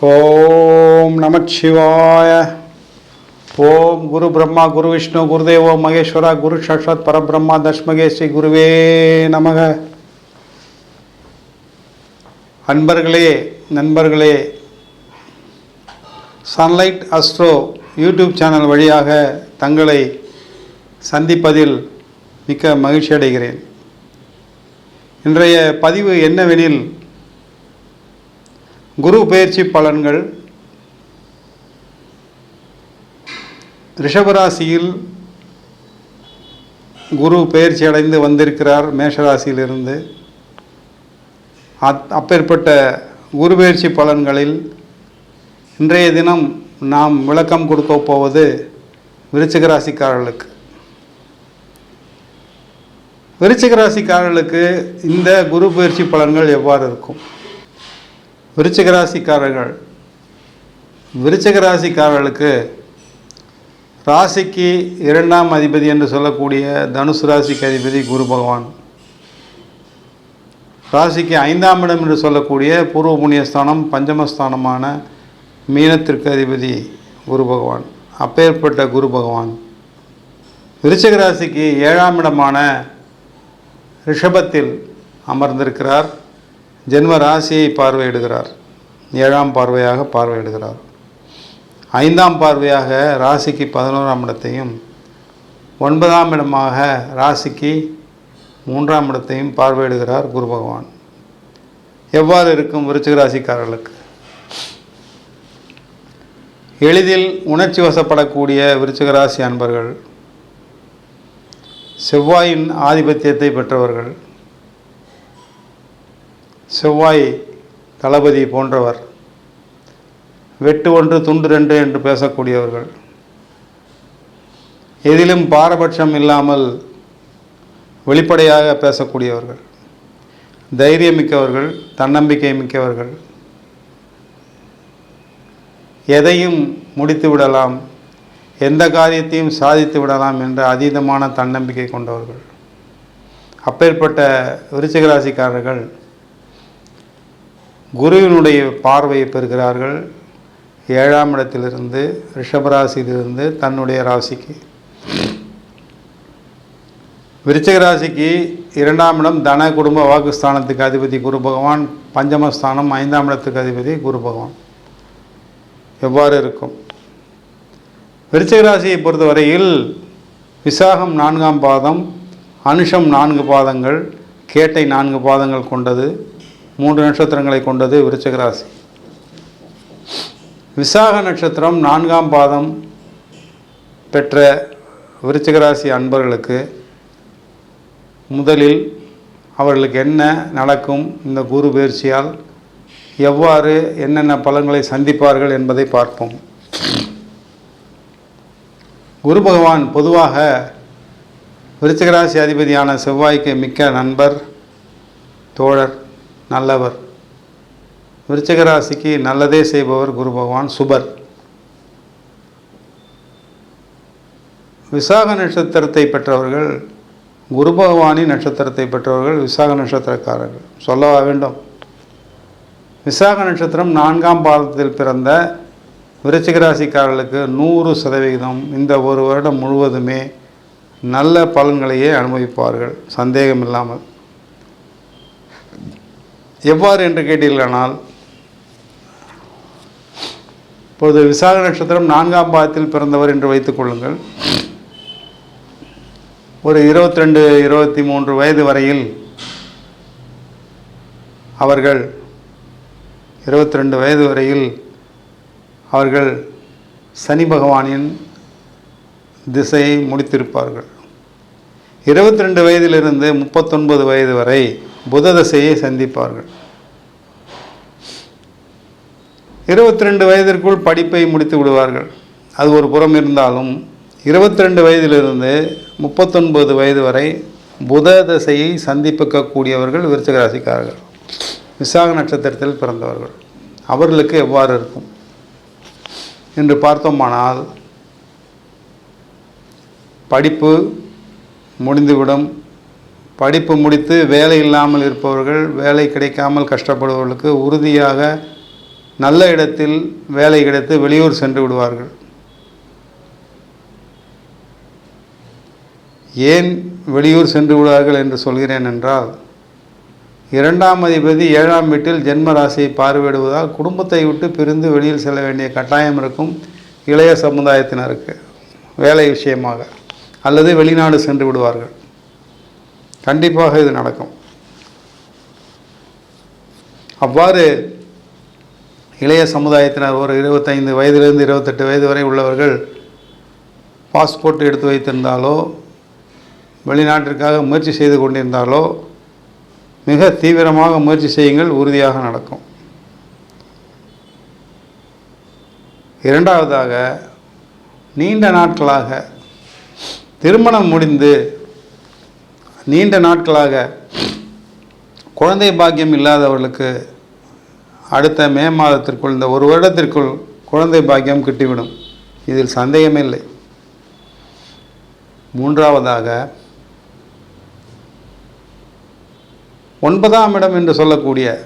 ஓம் நமச்சிவாய ஓம் குரு பிரம்மா குரு விஷ்ணு குருதேவோ மகேஸ்வரா குரு சாட்சாத் பரபிரம்மா தஸ்மகே ஸ்ரீ குருவே நமக. அன்பர்களே நண்பர்களே சன்லைட் அஸ்ட்ரோ யூடியூப் சேனல் வழியாக தங்களை சந்திப்பதில் மிக்க மகிழ்ச்சி அடைகிறேன் இன்றைய பதிவு என்னவெனில் குரு பயிற்சி பலன்கள். ரிஷபராசியில் குரு பயிற்சி அடைந்து வந்திருக்கிறார் மேஷராசியிலிருந்து. அத் அப்பேற்பட்ட குரு பயிற்சி பலன்களில் இன்றைய தினம் நாம் விளக்கம் கொடுக்க போவது விருச்சிக ராசிக்காரர்களுக்கு. விருச்சிக ராசிக்காரர்களுக்கு இந்த குரு பயிற்சி பலன்கள் எவ்வாறு இருக்கும்? விருச்சிகராசிக்காரர்கள் ராசிக்காரர்கள். ராசிக்காரர்களுக்கு ராசிக்கு இரண்டாம் அதிபதி என்று சொல்லக்கூடிய தனுசு ராசிக்கு அதிபதி குரு பகவான். ராசிக்கு ஐந்தாம் இடம் என்று சொல்லக்கூடிய பூர்வ புண்ணியஸ்தானம் பஞ்சமஸ்தானமான மீனத்திற்கு அதிபதி குரு பகவான் அப்பேற்பட்ட குரு பகவான். விருச்சிக ராசிக்கு ஏழாம் இடமான ரிஷபத்தில் அமர்ந்திருக்கிறார். ஜென்ம ராசியை பார்வையிடுகிறார். ஏழாம் பார்வையாக பார்வையிடுகிறார். ஐந்தாம் பார்வையாக ராசிக்கு பதினோராம் இடத்தையும் ஒன்பதாம் இடமாக ராசிக்கு மூன்றாம் இடத்தையும் பார்வையிடுகிறார் குரு பகவான். எவ்வாறு இருக்கும் விருச்சிக ராசிக்காரர்களுக்கு? எளிதில் உணர்ச்சி வசப்படக்கூடிய விருச்சிக ராசி அன்பர்கள் செவ்வாயின் ஆதிபத்தியத்தை பெற்றவர்கள் செவ்வாய் தளபதி போன்றவர் வெட்டு ஒன்று துண்டு ரெண்டு என்று பேசக்கூடியவர்கள். எதிலும் பாரபட்சம் இல்லாமல் வெளிப்படையாக பேசக்கூடியவர்கள். தைரியம் மிக்கவர்கள் தன்னம்பிக்கை மிக்கவர்கள். எதையும் முடித்து விடலாம் எந்த காரியத்தையும் சாதித்து விடலாம் என்ற அதீதமான தன்னம்பிக்கை கொண்டவர்கள். அப்பேற்பட்ட விருச்சிகராசிக்காரர்கள் குருவினுடைய பார்வையை பெறுகிறார்கள். ஏழாம் இடத்திலிருந்து ரிஷபராசியிலிருந்து தன்னுடைய ராசிக்கு. விருச்சிக ராசிக்கு இரண்டாம் இடம் தன குடும்ப வாக்குஸ்தானத்துக்கு அதிபதி குரு பகவான் பஞ்சமஸ்தானம் ஐந்தாம் இடத்துக்கு அதிபதி குரு பகவான். எவ்வாறு இருக்கும்? விருச்சிக ராசியை பொறுத்தவரையில் விசாகம் நான்காம் பாதம் அனுஷம் நான்கு பாதங்கள் கேட்டை நான்கு பாதங்கள் கொண்டது. மூன்று நட்சத்திரங்களை கொண்டது விருச்சிக ராசி. விசாக நட்சத்திரம் நான்காம் பாதம் பெற்ற விருச்சிக ராசி அன்பர்களுக்கு முதலில் அவர்களுக்கு என்ன நடக்கும் இந்த குரு பயிற்சியால்? எவ்வாறு என்னென்ன பலன்களை சந்திப்பார்கள் என்பதை பார்ப்போம். குரு பகவான் பொதுவாக விருச்சிகராசி அதிபதியான செவ்வாய்க்கு மிக்க நண்பர் தோழர். நல்லவர். விருச்சிக ராசிக்கு நல்லதே செய்பவர் குரு பகவான் சுபர். விசாக நட்சத்திரத்தை பெற்றவர்கள் குரு பகவானின் நட்சத்திரத்தை பெற்றவர்கள் விசாக நட்சத்திரக்காரர்கள். சொல்லவா வேண்டும். விசாக நட்சத்திரம் நான்காம் பாதத்தில் பிறந்த விருச்சிகராசிக்காரர்களுக்கு நூறு சதவிகிதம் இந்த ஒரு வருடம் முழுவதுமே நல்ல பலன்களையே அனுபவிப்பார்கள். சந்தேகம் இல்லாமல் எவ்வாறு என்று கேட்டீர்களானால் இப்போது விசாக நட்சத்திரம் நான்காம் பாதத்தில் பிறந்தவர் என்று வைத்துக் கொள்ளுங்கள். ஒரு இருபத்தி ரெண்டு இருபத்தி மூன்று வயது வரையில் அவர்கள் இருபத்தி ரெண்டு வயது வரையில் அவர்கள் சனி பகவானின் திசையை முடித்திருப்பார்கள். இருபத்தி ரெண்டு வயதிலிருந்து முப்பத்தொன்பது வயது வரை புத தசையை சந்திப்பார்கள். இருபத்தி ரெண்டு வயதிற்குள் படிப்பை முடித்து விடுவார்கள். அது ஒரு புறம் இருந்தாலும் இருபத்தி ரெண்டு வயதிலிருந்து முப்பத்தொன்பது வயது வரை புத தசையை சந்திப்பிக்கக்கூடியவர்கள் விருச்சக ராசிக்காரர்கள். விசாக நட்சத்திரத்தில் பிறந்தவர்கள். அவர்களுக்கு எவ்வாறு இருக்கும்? என்று பார்த்தோமானால் படிப்பு முடிந்துவிடும். படிப்பு முடித்து வேலை இல்லாமல் இருப்பவர்கள் வேலை கிடைக்காமல் கஷ்டப்படுபவர்களுக்கு உறுதியாக நல்ல இடத்தில் வேலை கிடைத்து வெளியூர் சென்று விடுவார்கள். ஏன் வெளியூர் சென்று விடுவார்கள் என்று சொல்கிறேன் என்றால் இரண்டாம் அதிபதி ஏழாம் வீட்டில் ஜென்ம ராசியை பார்வையிடுவதால் குடும்பத்தை விட்டு பிரிந்து வெளியில் செல்ல வேண்டிய கட்டாயம் இருக்கும் இளைய சமுதாயத்தினருக்கு வேலை விஷயமாக அல்லது வெளிநாடு சென்று விடுவார்கள். கண்டிப்பாக இது நடக்கும். அவ்வாறு இளைய சமுதாயத்தினர் ஒரு இருபத்தைந்து வயதிலிருந்து இருபத்தெட்டு வயது வரை உள்ளவர்கள் பாஸ்போர்ட் எடுத்து வைத்திருந்தாலோ வெளிநாட்டிற்காக முயற்சி செய்து கொண்டிருந்தாலோ மிக தீவிரமாக முயற்சி செய்யுங்கள் உறுதியாக நடக்கும். இரண்டாவதாக நீண்ட நாட்களாக திருமணம் முடிந்து நீண்ட நாட்களாக குழந்தை பாக்கியம் இல்லாதவர்களுக்கு அடுத்த மே மாதத்திற்குள் இந்த ஒரு வருடத்திற்குள் குழந்தை பாக்கியம் கிட்டிவிடும். இதில் சந்தேகமே இல்லை. மூன்றாவதாக ஒன்பதாம் இடம் என்று சொல்லக்கூடிய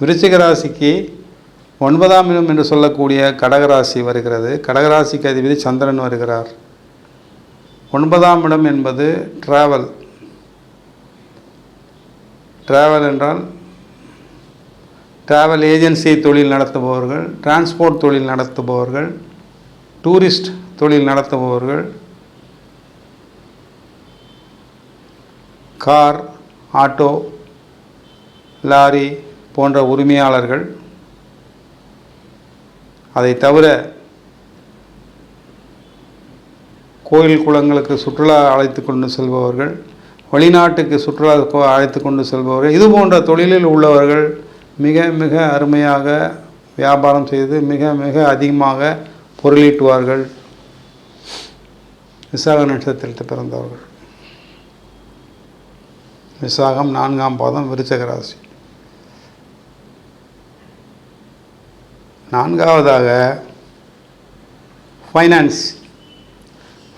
விருச்சிக ராசிக்கு ஒன்பதாம் இடம் என்று சொல்லக்கூடிய கடகராசி வருகிறது. கடகராசிக்கு அதிபதி சந்திரன் வருகிறார். ஒன்பதாம் இடம் என்பது டிராவல் டிராவல் என்றால் டிராவல் ஏஜென்சி தொழில் நடத்துபவர்கள் டிரான்ஸ்போர்ட் தொழில் நடத்துபவர்கள் டூரிஸ்ட் தொழில் நடத்துபவர்கள் கார் ஆட்டோ லாரி போன்ற உரிமையாளர்கள். அதை தவிர கோயில் குளங்களுக்கு சுற்றுலா அழைத்து கொண்டு செல்பவர்கள் வெளிநாட்டுக்கு சுற்றுலா அழைத்து கொண்டு செல்பவர்கள் இது போன்ற தொழிலில் உள்ளவர்கள் மிக மிக அருமையாக வியாபாரம் செய்து மிக மிக அதிகமாக பொருளீட்டுவார்கள். விசாக நட்சத்திரத்தில் பிறந்தவர்கள். விசாகம் நான்காம் பாதம் விருச்சக ராசி. நான்காவதாக ஃபைனான்ஸ்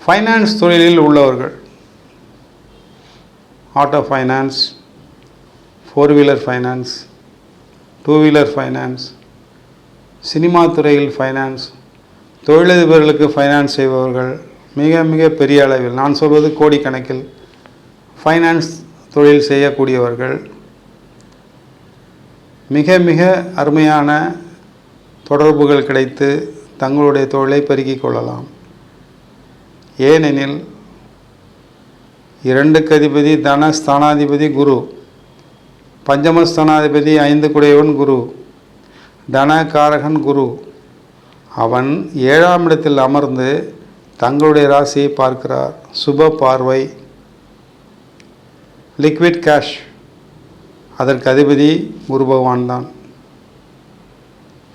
ஃபைனான்ஸ் தொழிலில் உள்ளவர்கள். Auto finance four wheeler finance two wheeler finance cinema துறையில் ஃபைனான்ஸ் தொழிலதிபர்களுக்கு ஃபைனான்ஸ் செய்பவர்கள் மிக மிக பெரிய அளவில் நான் சொல்வது கோடிக்கணக்கில் ஃபைனான்ஸ் தொழில் செய்யக்கூடியவர்கள் மிக மிக அருமையான தொடர்புகள் கிடைத்து தங்களுடைய தொழிலை பெருக்கிக் கொள்ளலாம். ஏனெனில் இரண்டுக்கு அதிபதி தன ஸ்தானாதிபதி குரு. பஞ்சமஸ்தானாதிபதி ஐந்து குடையவன் குரு தனகாரகன் குரு. அவன் ஏழாம் இடத்தில் அமர்ந்து தங்களுடைய ராசியை பார்க்கிறார். சுப பார்வை லிக்விட் கேஷ் அதற்கு அதிபதி குரு பகவான் தான்.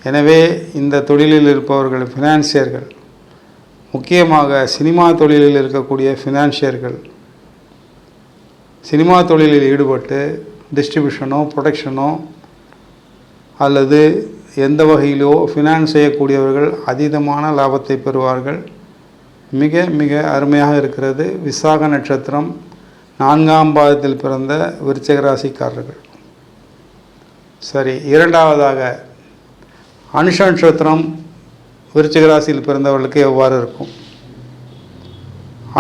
எனவே இந்த தொழிலில் இருப்பவர்கள் ஃபினான்சியர்கள் முக்கியமாக சினிமா தொழிலில் இருக்கக்கூடிய ஃபினான்சியர்கள் சினிமா தொழிலில் ஈடுபட்டு டிஸ்ட்ரிபியூஷனோ ப்ரொடக்ஷனோ அல்லது எந்த வகையிலோ ஃபினான்ஸ் செய்யக்கூடியவர்கள் அதீதமான லாபத்தை பெறுவார்கள். மிக மிக அருமையாக இருக்கிறது. விசாக நட்சத்திரம் நான்காம் பாதத்தில் பிறந்த விருச்சக ராசிக்காரர்கள். சரி இரண்டாவதாக அனுஷ நட்சத்திரம் விருச்சிக ராசியில் பிறந்தவர்களுக்கு எவ்வாறு இருக்கும்?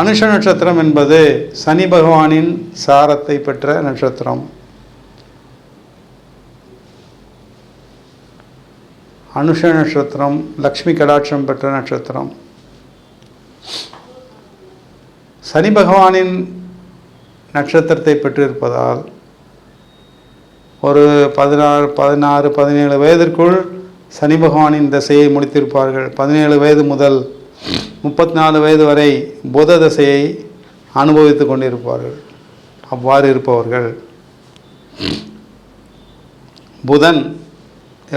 அனுஷ நட்சத்திரம் என்பது சனி பகவானின் சாரத்தை பெற்ற நட்சத்திரம். அனுஷ நட்சத்திரம் லக்ஷ்மி கடாட்சம் பெற்ற நட்சத்திரம். சனி பகவானின் நட்சத்திரத்தை பெற்றிருப்பதால் ஒரு பதினாறு பதினாறு பதினேழு வயதிற்குள் சனி பகவானின் தசையை முடித்திருப்பார்கள். பதினேழு வயது முதல் முப்பத்தி நாலு வயது வரை புத தசையை அனுபவித்து கொண்டிருப்பார்கள். அவ்வாறு இருப்பவர்கள் புதன்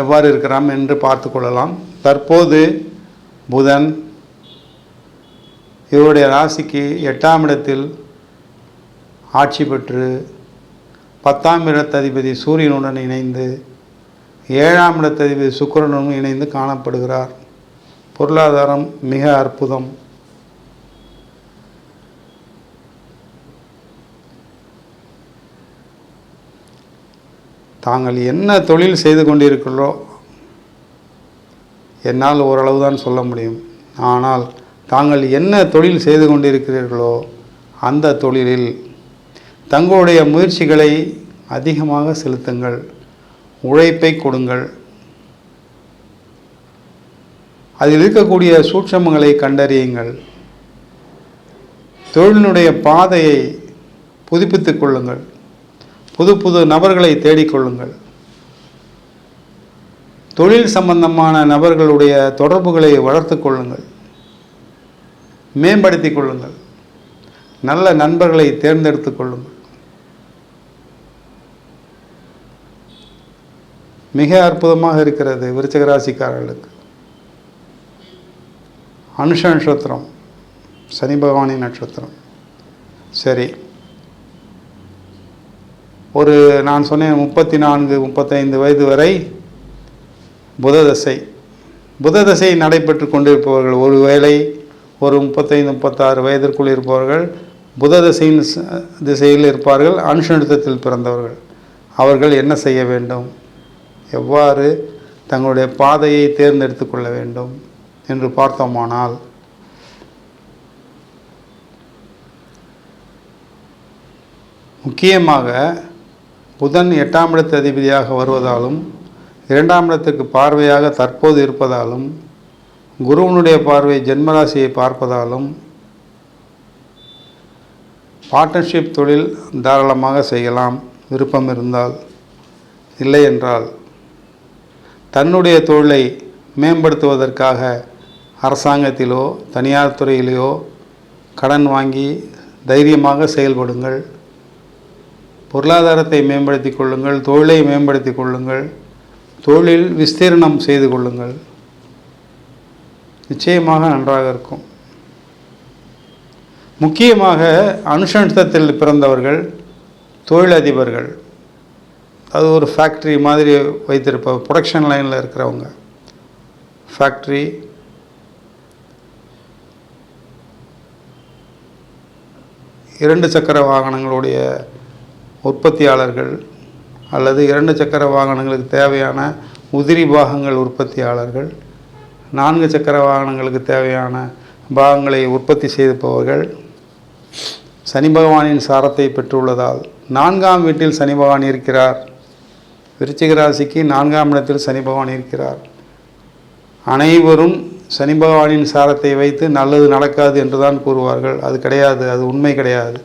எவ்வாறு இருக்கிறான் என்று பார்த்து கொள்ளலாம். தற்போது புதன் இவருடைய ராசிக்கு எட்டாம் இடத்தில் ஆட்சி பெற்று பத்தாம் இடத்ததிபதி சூரியனுடன் இணைந்து ஏழாம் இடத்ததிபதி சுக்கிரனுடன் இணைந்து காணப்படுகிறார். பொருளாதாரம் மிக அற்புதம். தாங்கள் என்ன தொழில் செய்து கொண்டிருக்கிறோ என்னால் ஓரளவு தான் சொல்ல முடியும். ஆனால் தாங்கள் என்ன தொழில் செய்து கொண்டிருக்கிறீர்களோ அந்த தொழிலில் தங்களுடைய முயற்சிகளை அதிகமாக செலுத்துங்கள். உழைப்பை கொடுங்கள். அதில் இருக்கக்கூடிய சூட்சமங்களை கண்டறியுங்கள். தொழிலினுடைய பாதையை புதுப்பித்துக் கொள்ளுங்கள். புது புது நபர்களை தேடிக்கொள்ளுங்கள். தொழில் சம்பந்தமான நபர்களுடைய தொடர்புகளை வளர்த்து கொள்ளுங்கள். மேம்படுத்திக் கொள்ளுங்கள். நல்ல நண்பர்களை தேர்ந்தெடுத்துக் கொள்ளுங்கள். மிக அற்புதமாக இருக்கிறது விருச்சக ராசிக்காரர்களுக்கு அனுஷ நட்சத்திரம் சனி பகவானின் நட்சத்திரம். சரி. ஒரு நான் சொன்னேன் முப்பத்தி நான்கு முப்பத்தைந்து வயது வரை புததசை. புததசை நடைபெற்று கொண்டிருப்பவர்கள் ஒரு வேளை ஒரு முப்பத்தைந்து முப்பத்தாறு வயதிற்குள் இருப்பவர்கள் புததசையின் திசையில் இருப்பார்கள் அனுஷ பிறந்தவர்கள். அவர்கள் என்ன செய்ய வேண்டும்? எவ்வாறு தங்களுடைய பாதையை தேர்ந்தெடுத்து கொள்ள வேண்டும் என்று பார்த்தோமானால் முக்கியமாக புதன் எட்டாம் இடத்து அதிபதியாக வருவதாலும் இரண்டாம் இடத்துக்கு பார்வையாக தற்போது இருப்பதாலும் குருவனுடைய பார்வை ஜென்மராசியை பார்ப்பதாலும் பார்ட்னர்ஷிப் தொழில் தாராளமாக செய்யலாம். விருப்பம் இருந்தால் இல்லை என்றால் தன்னுடைய தொழிலை மேம்படுத்துவதற்காக அரசாங்கத்திலோ தனியார் துறையிலேயோ கடன் வாங்கி தைரியமாக செயல்படுங்கள். பொருளாதாரத்தை மேம்படுத்தி கொள்ளுங்கள் தொழிலை மேம்படுத்தி கொள்ளுங்கள் தொழில் விஸ்தீரணம் செய்து கொள்ளுங்கள். நிச்சயமாக நன்றாக இருக்கும். முக்கியமாக அனுஷனத்தில் பிறந்தவர்கள் தொழிலதிபர்கள் அது ஒரு ஃபேக்ட்ரி மாதிரி வைத்திருப்ப ப்ரொடக்ஷன் லைனில் இருக்கிறவங்க. ஃபேக்ட்ரி இரண்டு சக்கர வாகனங்களுடைய உற்பத்தியாளர்கள் அல்லது இரண்டு சக்கர வாகனங்களுக்கு தேவையான உதிரி பாகங்கள் உற்பத்தியாளர்கள் நான்கு சக்கர வாகனங்களுக்கு தேவையான பாகங்களை உற்பத்தி செய்துப்பவர்கள் சனி பகவானின் சாரத்தை பெற்றுள்ளதால் நான்காம் வீட்டில் சனி பகவான் இருக்கிறார். விருச்சிக ராசிக்கு நான்காம் இடத்தில் சனி பகவான் இருக்கிறார். அனைவரும் சனி பகவானின் சாரத்தை வைத்து நல்லது நடக்காது என்று தான் கூறுவார்கள். அது கிடையாது அது உண்மை கிடையாது.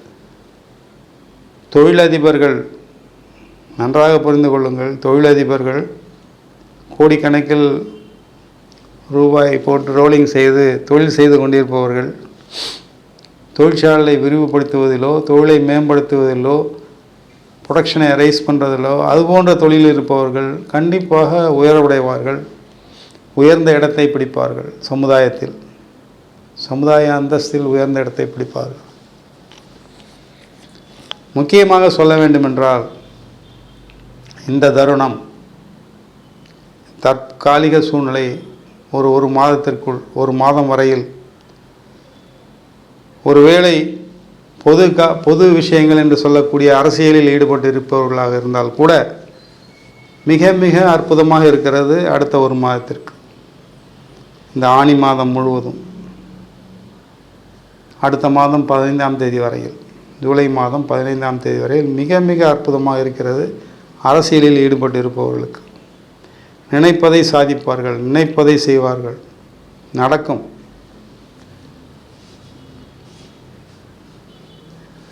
தொழிலதிபர்கள் நன்றாக புரிந்து கொள்ளுங்கள். தொழிலதிபர்கள் கோடிக்கணக்கில் ரூபாய் போட்டு ரோலிங் செய்து தொழில் செய்து கொண்டிருப்பவர்கள் தொழிற்சாலை விரிவுபடுத்துவதிலோ தொழிலை மேம்படுத்துவதிலோ ப்ரொடக்ஷனை ரைஸ் பண்ணுறதிலோ அது போன்ற தொழிலில் இருப்பவர்கள் கண்டிப்பாக உயர்வடைவார்கள் உயர்ந்த இடத்தை பிடிப்பார்கள். சமுதாயத்தில் சமுதாய அந்தஸ்தில் உயர்ந்த இடத்தை பிடிப்பார்கள். முக்கியமாக சொல்ல வேண்டுமென்றால் இந்த தருணம் தற்காலிக சூழ்நிலை ஒரு ஒரு மாதத்திற்குள் ஒரு மாதம் வரையில். ஒருவேளை பொது கா பொது விஷயங்கள் என்று சொல்லக்கூடிய அரசியலில் ஈடுபட்டு இருப்பவர்களாக இருந்தால் கூட மிக மிக அற்புதமாக இருக்கிறது அடுத்த ஒரு மாதத்திற்கு. இந்த ஆணி மாதம் முழுவதும். அடுத்த மாதம் பதினைந்தாம் தேதி வரையில். ஜூலை மாதம் பதினைந்தாம் தேதி வரையில் மிக மிக அற்புதமாக இருக்கிறது. அரசியலில் ஈடுபட்டு இருப்பவர்களுக்கு நினைப்பதை சாதிப்பார்கள் நினைப்பதை செய்வார்கள். நடக்கும்.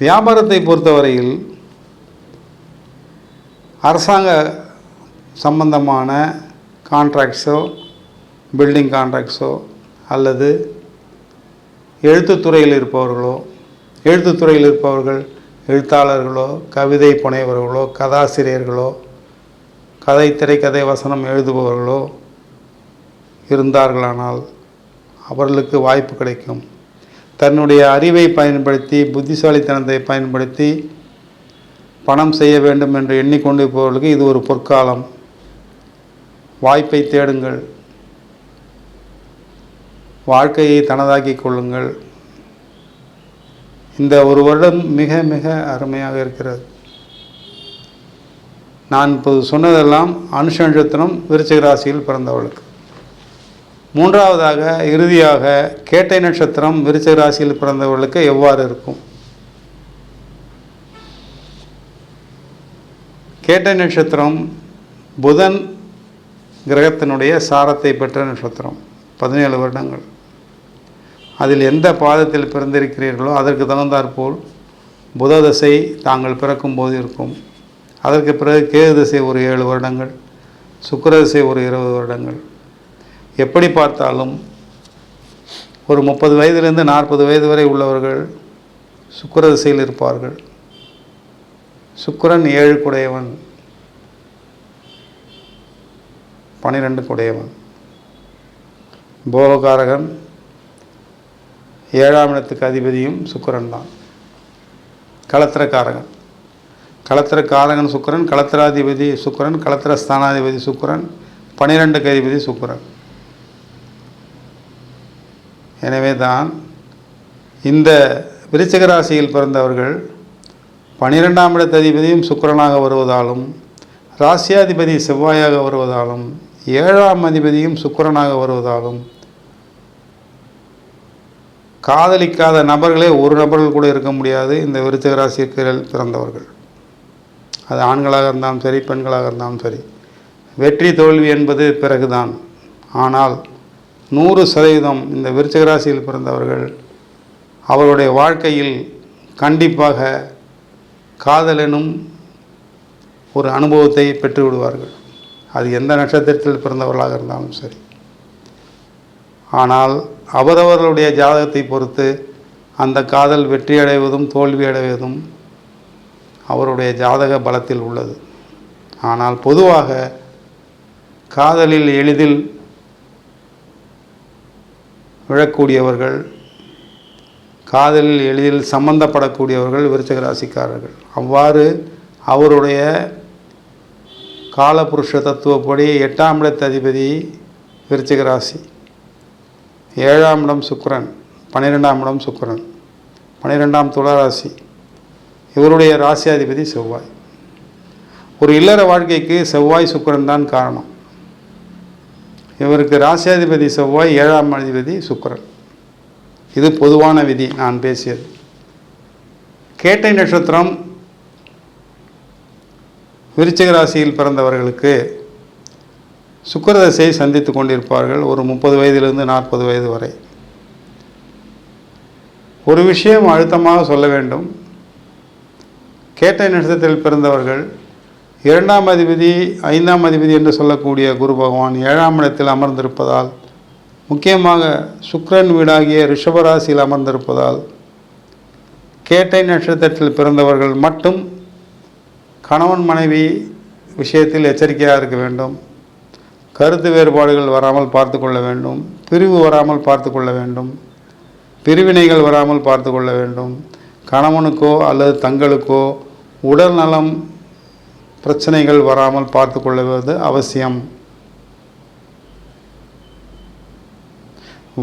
வியாபாரத்தை பொறுத்தவரையில் அரசாங்க சம்பந்தமான கான்ட்ராக்ட்ஸோ பில்டிங் கான்ட்ராக்ட்ஸோ அல்லது எழுத்துத்துறையில் இருப்பவர்களோ எழுத்துத்துறையில் இருப்பவர்கள் எழுத்தாளர்களோ கவிதை புனைவர்களோ கதாசிரியர்களோ கதை திரைக்கதை வசனம் எழுதுபவர்களோ இருந்தார்களானால் அவர்களுக்கு வாய்ப்பு கிடைக்கும். தன்னுடைய அறிவை பயன்படுத்தி புத்திசாலித்தனத்தை பயன்படுத்தி பணம் செய்ய வேண்டும் என்று எண்ணிக்கொண்டிருப்பவர்களுக்கு இது ஒரு பொற்காலம். வாய்ப்பை தேடுங்கள். வாழ்க்கையை தனதாக்கிக் கொள்ளுங்கள். இந்த ஒரு வருடம் மிக மிக அருமையாக இருக்கிறது. நான் இப்போது சொன்னதெல்லாம் அனுஷ நட்சத்திரம் விருச்சிக ராசியில் பிறந்தவளுக்கு. மூன்றாவதாக இறுதியாக கேட்டை நட்சத்திரம் விருச்சிக ராசியில் பிறந்தவர்களுக்கு எவ்வாறு இருக்கும்? கேட்டை நட்சத்திரம் புதன் கிரகத்தினுடைய சாரத்தை பெற்ற நட்சத்திரம். பதினேழு வருடங்கள். அதில் எந்த பாதத்தில் பிறந்திருக்கிறீர்களோ அதற்கு தகுந்தாற்போல் புத தசை தாங்கள் பிறக்கும் போது இருக்கும். அதற்கு பிறகு கேது தசை ஒரு ஏழு வருடங்கள் சுக்கிரதிசை ஒரு இருபது வருடங்கள். எப்படி பார்த்தாலும் ஒரு முப்பது வயதிலிருந்து நாற்பது வயது வரை உள்ளவர்கள் சுக்கர திசையில் இருப்பார்கள். சுக்கிரன் ஏழு குடையவன் பனிரெண்டு குடையவன். போககாரகன் ஏழாம் இடத்துக்கு அதிபதியும் சுக்கிரன் தான். களத்திரக்காரகன் களத்திரக்காரகன் சுக்கிரன் களத்திராதிபதி சுக்கிரன் களத்திர ஸ்தானாதிபதி சுக்கிரன் பனிரெண்டுக்கு அதிபதி சுக்கரன். எனவே தான் இந்த விருச்சிக ராசியில் பிறந்தவர்கள் பனிரெண்டாம் இடத்து அதிபதியும் சுக்கரனாக வருவதாலும் ராசியாதிபதி செவ்வாயாக வருவதாலும் ஏழாம் அதிபதியும் சுக்கிரனாக வருவதாலும் காதலிக்காத நபர்களே ஒரு நபர்கள் கூட இருக்க முடியாது. இந்த விருச்சிக ராசியில் பிறந்தவர்கள். அது ஆண்களாக இருந்தாலும் சரி பெண்களாக இருந்தாலும் சரி. வெற்றி தோல்வி என்பது பிறகுதான். ஆனால் நூறு சதவீதம் இந்த விருச்சகராசியில் பிறந்தவர்கள் அவருடைய வாழ்க்கையில் கண்டிப்பாக காதல் எனும் ஒரு அனுபவத்தை பெற்று விடுவார்கள் அது எந்த நட்சத்திரத்தில் பிறந்தவர்களாக இருந்தாலும் சரி. ஆனால் அவரவர்களுடைய ஜாதகத்தை பொறுத்து அந்த காதல் வெற்றி அடைவதும் தோல்வி அடைவதும் அவருடைய ஜாதக பலத்தில் உள்ளது. ஆனால் பொதுவாக காதலில் எளிதில் விழக்கூடியவர்கள் காதலில் எளிதில் சம்பந்தப்படக்கூடியவர்கள் விருச்சக ராசிக்காரர்கள் அவ்வாறு அவருடைய காலபுருஷ தத்துவப்படி எட்டாம் இடத்த அதிபதி விருச்சிக ராசி ஏழாம் இடம் சுக்கிரன் பன்னிரெண்டாம் இடம் சுக்கரன் பன்னிரெண்டாம் துளராசி இவருடைய ராசியாதிபதி செவ்வாய். ஒரு இல்லற வாழ்க்கைக்கு செவ்வாய் சுக்கிரன் தான் காரணம். இவருக்கு ராசியாதிபதி செவ்வாய் ஏழாம் அதிபதி சுக்கிரன். இது பொதுவான விதி நான் பேசியது. கேட்டை நட்சத்திரம் விருச்சிக ராசியில் பிறந்தவர்களுக்கு சுக்கிரதசையை சந்தித்து கொண்டிருப்பார்கள் ஒரு முப்பது வயதிலிருந்து நாற்பது வயது வரை. ஒரு விஷயம் அழுத்தமாக சொல்ல வேண்டும். கேட்டை நட்சத்திரத்தில் பிறந்தவர்கள் இரண்டாம் அதிபதி ஐந்தாம் அதிபதி என்று சொல்லக்கூடிய குரு பகவான் ஏழாம் இடத்தில் அமர்ந்திருப்பதால் முக்கியமாக சுக்ரன் வீடாகிய ரிஷபராசியில் அமர்ந்திருப்பதால் கேட்டை நட்சத்திரத்தில் பிறந்தவர்கள் மட்டும் கணவன் மனைவி விஷயத்தில் எச்சரிக்கையாக இருக்க வேண்டும். கருத்து வேறுபாடுகள் வராமல் பார்த்து கொள்ள வேண்டும். பிரிவு வராமல் பார்த்து கொள்ள வேண்டும். பிரிவினைகள் வராமல் பார்த்து கொள்ள வேண்டும். கணவனுக்கோ அல்லது தங்களுக்கோ உடல் நலம் பிரச்சனைகள் வராமல் பார்த்து கொள்வது அவசியம்.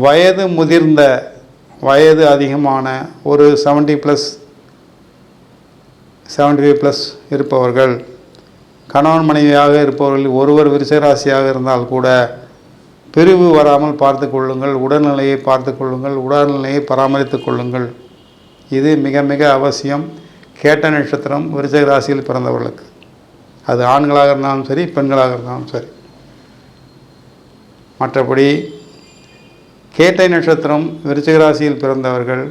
வயது முதிர்ந்த வயது அதிகமான ஒரு seventy plus seventy five plus இருப்பவர்கள் கணவன் மனைவியாக இருப்பவர்கள் ஒருவர் விருச்சராசியாக இருந்தால் கூட பிரிவு வராமல் பார்த்து கொள்ளுங்கள் உடல்நிலையை பார்த்து கொள்ளுங்கள் உடல்நிலையை பராமரித்து கொள்ளுங்கள். இது மிக மிக அவசியம். கேட்ட நட்சத்திரம் விருச்சக ராசியில் பிறந்தவர்களுக்கு. அது ஆண்களாக இருந்தாலும் சரி பெண்களாக இருந்தாலும் சரி. மற்றபடி கேட்டை நட்சத்திரம் விருச்சிக ராசியில் பிறந்தவர்கள்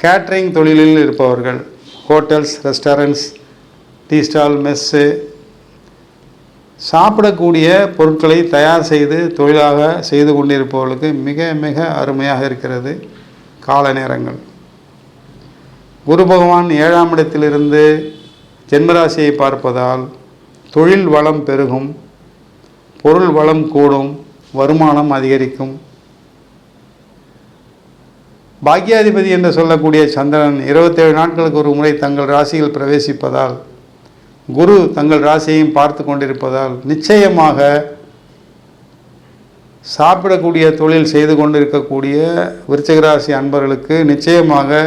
கேட்ரிங் தொழிலில் இருப்பவர்கள் hotels restaurants tea stall mess சாப்பிடக்கூடிய பொருட்களை தயார் செய்து தொழிலாக செய்து கொண்டிருப்பவர்களுக்கு மிக மிக அருமையாக இருக்கிறது கால நேரங்கள். குரு பகவான் ஏழாம் இடத்திலிருந்து ஜென்மராசியை பார்ப்பதால் தொழில் வளம் பெருகும் பொருள் வளம் கூடும் வருமானம் அதிகரிக்கும். பாக்யாதிபதி என்று சொல்லக்கூடிய சந்திரன் இருபத்தேழு நாட்களுக்கு ஒரு முறை தங்கள் ராசியில் பிரவேசிப்பதால் குரு தங்கள் ராசியையும் பார்த்து கொண்டிருப்பதால் நிச்சயமாக சாப்பிடக்கூடிய தொழில் செய்து கொண்டிருக்கக்கூடிய விருச்சகராசி அன்பர்களுக்கு நிச்சயமாக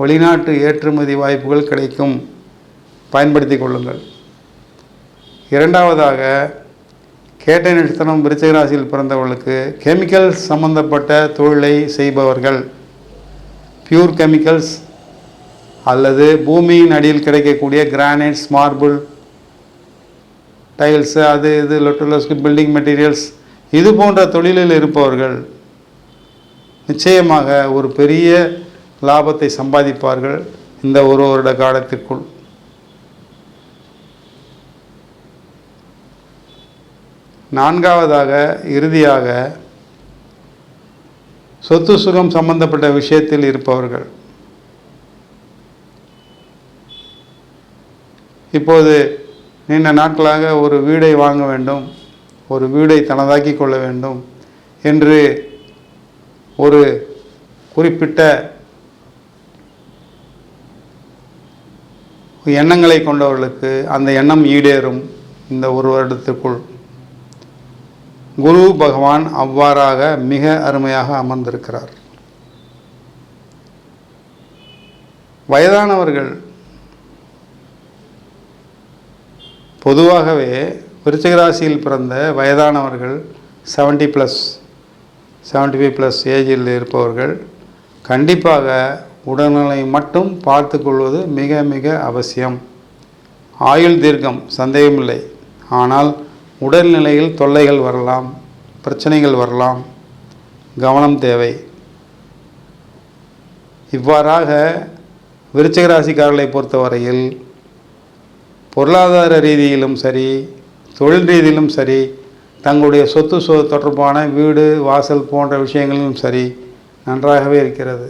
வெளிநாட்டு ஏற்றுமதி வாய்ப்புகள் கிடைக்கும். பயன்படுத்தி கொள்ளுங்கள். இரண்டாவதாக கேட்டை நட்சத்திரம் விருச்சிகராசியில் பிறந்தவர்களுக்கு கெமிக்கல்ஸ் சம்பந்தப்பட்ட தொழிலை செய்பவர்கள். பியூர் கெமிக்கல்ஸ் அல்லது பூமியின் அடியில் கிடைக்கக்கூடிய கிரானைட்ஸ் மார்பிள் டைல்ஸு அது இது லொட்டுலஸ்க்கு பில்டிங் மெட்டீரியல்ஸ் இது போன்ற தொழிலில் இருப்பவர்கள் நிச்சயமாக ஒரு பெரிய லாபத்தை சம்பாதிப்பார்கள் இந்த ஒரு வருட காலத்திற்குள். நான்காவதாக இறுதியாக சொத்து சுகம் சம்பந்தப்பட்ட விஷயத்தில் இருப்பவர்கள். இப்போது நீண்ட நாட்களாக ஒரு வீடை வாங்க வேண்டும் ஒரு வீடை தனதாக்கி கொள்ள வேண்டும் என்று ஒரு குறிப்பிட்ட எண்ணங்களை கொண்டவர்களுக்கு அந்த எண்ணம் ஈடேறும் இந்த ஒரு வருடத்திற்குள் குரு பகவான் அவ்வாறாக மிக அருமையாக அமர்ந்திருக்கிறார். வயதானவர்கள் பொதுவாகவே விருச்சிகராசியில் பிறந்த வயதானவர்கள் 70 ப்ளஸ் 75 ஃபைவ் ப்ளஸ் ஏஜில் இருப்பவர்கள் கண்டிப்பாக உடல்நிலை மட்டும் பார்த்து கொள்வது மிக மிக அவசியம். ஆயுள் தீர்க்கம் சந்தேகமில்லை. ஆனால் உடல்நிலையில் தொல்லைகள் வரலாம் பிரச்சனைகள் வரலாம். கவனம் தேவை. இவ்வாறாக விருச்சிகராசிக்காரர்களை பொறுத்தவரையில் பொருளாதார ரீதியிலும் சரி தொழில் ரீதியிலும் சரி தங்களுடைய சொத்து சொ தொடர்பான வீடு வாசல் போன்ற விஷயங்களிலும் சரி நன்றாகவே இருக்கிறது.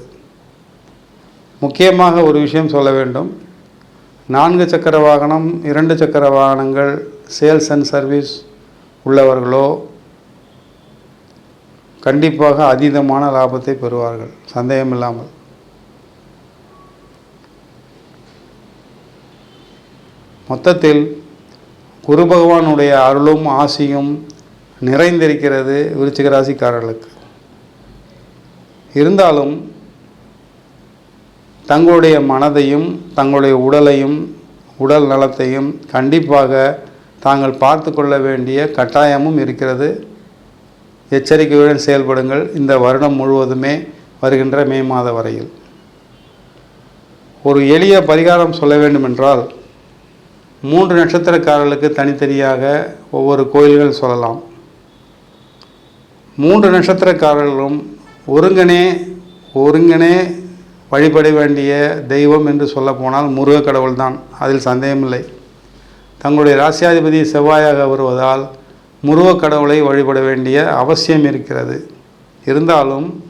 முக்கியமாக ஒரு விஷயம் சொல்ல வேண்டும். நான்கு சக்கர வாகனம் இரண்டு சக்கர வாகனங்கள் சேல்ஸ் அண்ட் சர்வீஸ் உள்ளவர்களோ கண்டிப்பாக அதீதமான லாபத்தை பெறுவார்கள் சந்தேகமில்லாமல். மொத்தத்தில் குரு பகவானுடைய அருளும் ஆசியும் நிறைந்திருக்கிறது விருச்சிக ராசிக்காரர்களுக்கு. இருந்தாலும் தங்களுடைய மனதையும் தங்களுடைய உடலையும் உடல் நலத்தையும் கண்டிப்பாக தாங்கள் பார்த்து கொள்ள வேண்டிய கட்டாயமும் இருக்கிறது. எச்சரிக்கையுடன் செயல்படுங்கள். இந்த வருடம் முழுவதுமே வருகின்ற மே மாத வரையில். ஒரு எளிய பரிகாரம் சொல்ல வேண்டுமென்றால் மூன்று நட்சத்திரக்காரர்களுக்கு தனித்தனியாக ஒவ்வொரு கோயில்கள் சொல்லலாம். மூன்று நட்சத்திரக்காரர்களும் ஒருங்கனே ஒருங்கனே வழிபட வேண்டிய தெய்வம் என்று சொல்லப்போனால் முருக கடவுள்தான். அதில் சந்தேகமில்லை. தங்களுடைய ராசியாதிபதி செவ்வாயாக வருவதால் முருகக் கடவுளை வழிபட வேண்டிய அவசியம் இருக்கிறது. இருந்தாலும்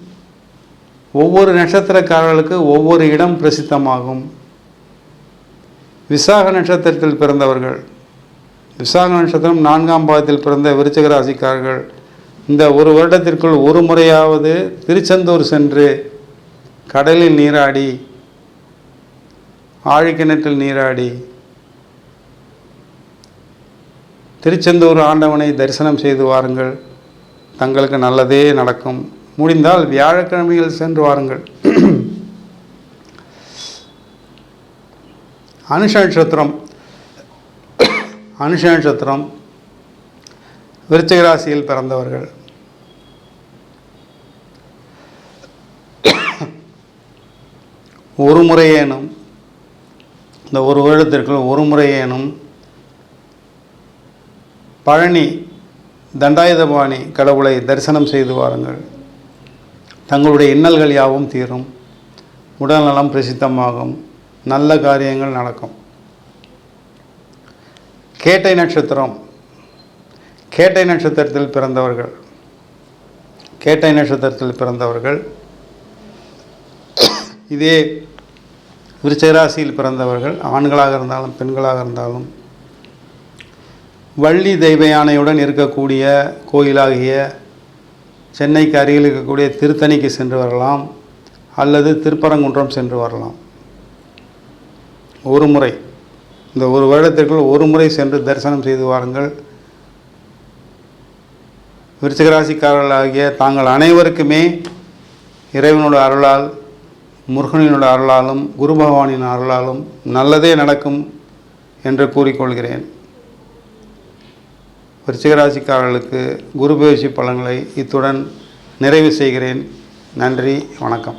ஒவ்வொரு நட்சத்திரக்காரர்களுக்கு ஒவ்வொரு இடம் பிரசித்தமாகும். விசாக நட்சத்திரத்தில் பிறந்தவர்கள். விசாக நட்சத்திரம் நான்காம் பாதத்தில் பிறந்த விருச்சிக ராசிக்காரர்கள். இந்த ஒரு வருடத்திற்குள் ஒரு முறையாவது திருச்செந்தூர் சென்று கடலில் நீராடி ஆழிக்கிணற்றில் நீராடி திருச்செந்தூர் ஆண்டவனை தரிசனம் செய்து வாருங்கள். தங்களுக்கு நல்லதே நடக்கும். முடிந்தால் வியாழக்கிழமையில் சென்று வாருங்கள். அனுஷ நட்சத்திரம் அனுஷ நட்சத்திரம் ராசியில் பிறந்தவர்கள். ஒரு முறையேனும் இந்த ஒரு வருடத்திற்குள் ஒரு முறையேனும் பழனி தண்டாயுதபாணி கடவுளை தரிசனம் செய்து வாருங்கள். தங்களுடைய இன்னல்கள் யாவும் தீரும். உடல்நலம் பிரசித்தமாகும். நல்ல காரியங்கள் நடக்கும். கேட்டை நட்சத்திரம். கேட்டை நட்சத்திரத்தில் பிறந்தவர்கள். கேட்டை நட்சத்திரத்தில் பிறந்தவர்கள். இதே விருச்சிக ராசியில் பிறந்தவர்கள் ஆண்களாக இருந்தாலும் பெண்களாக இருந்தாலும் வள்ளி தெய்வ யானையுடன் இருக்கக்கூடிய கோயிலாகிய சென்னைக்கு அருகில் இருக்கக்கூடிய திருத்தணிக்கு சென்று வரலாம் அல்லது திருப்பரங்குன்றம் சென்று வரலாம். ஒரு முறை இந்த ஒரு வருடத்திற்குள் ஒரு முறை சென்று தரிசனம் செய்து வாருங்கள். விருச்சிகராசிக்காரர்களாகிய தாங்கள் அனைவருக்குமே இறைவனோட அருளால் முருகனினோட அருளாலும் குரு பகவானின் அருளாலும் நல்லதே நடக்கும் என்று கூறிக்கொள்கிறேன். விருச்சிகராசிக்காரர்களுக்கு குரு பயிற்சி பலன்களை இத்துடன் நிறைவு செய்கிறேன். நன்றி வணக்கம்.